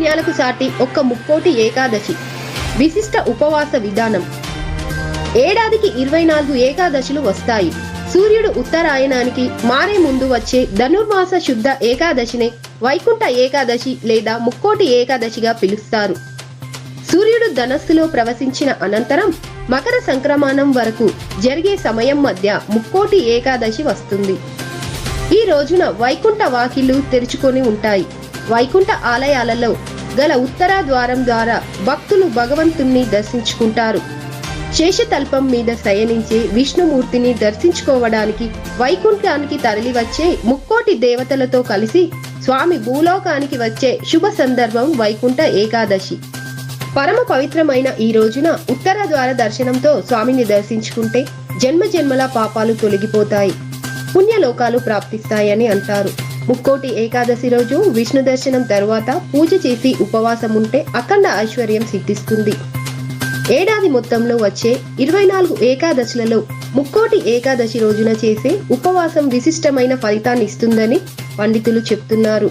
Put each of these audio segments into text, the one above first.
పుణ్యాలకు సాటి ఒక్క ముక్కోటి ఏకాదశి. విశిష్ట ఉపవాస విధానం. ఏడాదికి ఇరవై నాలుగు ఏకాదశులు వస్తాయి. సూర్యుడు ఉత్తరాయణానికి మారే ముందు వచ్చే ధనుర్మాస శుద్ధ ఏకాదశినే వైకుంఠ ఏకాదశి లేదా ముక్కోటి ఏకాదశిగా పిలుస్తారు. సూర్యుడు ధనస్సులో ప్రవశించిన అనంతరం మకర సంక్రమణం వరకు జరిగే సమయం మధ్య ముక్కోటి ఏకాదశి వస్తుంది. ఈ రోజున వైకుంఠ వాకిళ్ళు తెరుచుకొని ఉంటాయి. వైకుంఠ ఆలయాలలో గల ఉత్తర ద్వారం ద్వారా భక్తులు భగవంతుణ్ణి దర్శించుకుంటారు. శేషతల్పం మీద శయనించే విష్ణుమూర్తిని దర్శించుకోవడానికి వైకుంఠానికి తరలివచ్చే ముక్కోటి దేవతలతో కలిసి స్వామి భూలోకానికి వచ్చే శుభ సందర్భం వైకుంఠ ఏకాదశి. పరమ పవిత్రమైన ఈ రోజున ఉత్తర ద్వార దర్శనంతో స్వామిని దర్శించుకుంటే జన్మ జన్మల పాపాలు తొలగిపోతాయి. పుణ్యలోకాలు ప్రాప్తిస్తాయని అంటారు. ముక్కోటి ఏకాదశి రోజు విష్ణు దర్శనం తరువాత పూజ చేసి ఉపవాసం ఉంటే అఖండ ఐశ్వర్యం సిద్ధిస్తుంది. ఏడాది మొత్తంలో వచ్చే ఇరవై నాలుగు ఏకాదశులలో ముక్కోటి ఏకాదశి రోజున చేసే ఉపవాసం విశిష్టమైన ఫలితాన్ని ఇస్తుందని పండితులు చెప్తున్నారు.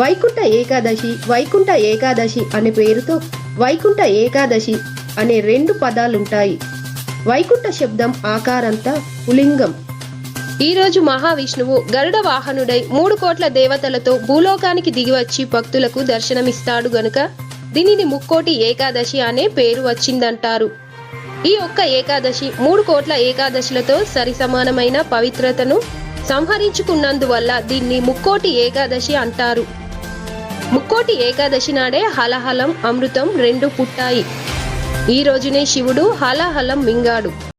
వైకుంఠ ఏకాదశి వైకుంఠ ఏకాదశి అనే పేరుతో వైకుంఠ ఏకాదశి అనే రెండు పదాలుంటాయి. వైకుంఠ శబ్దం ఆకారంతా పులింగం. ఈ రోజు మహావిష్ణువు గరుడ వాహనుడై మూడు కోట్ల దేవతలతో భూలోకానికి దిగివచ్చి భక్తులకు దర్శనమిస్తాడు గనుక దీనిని ముక్కోటి ఏకాదశి అనే పేరు వచ్చిందంటారు. ఈ ఒక్క ఏకాదశి మూడు కోట్ల ఏకాదశులతో సరిసమానమైన పవిత్రతను సంహరించుకున్నందువల్ల దీన్ని ముక్కోటి ఏకాదశి అంటారు. ముక్కోటి ఏకాదశి నాడే హలహలం అమృతం రెండు పుట్టాయి. ఈ రోజునే శివుడు హలహలం మింగాడు.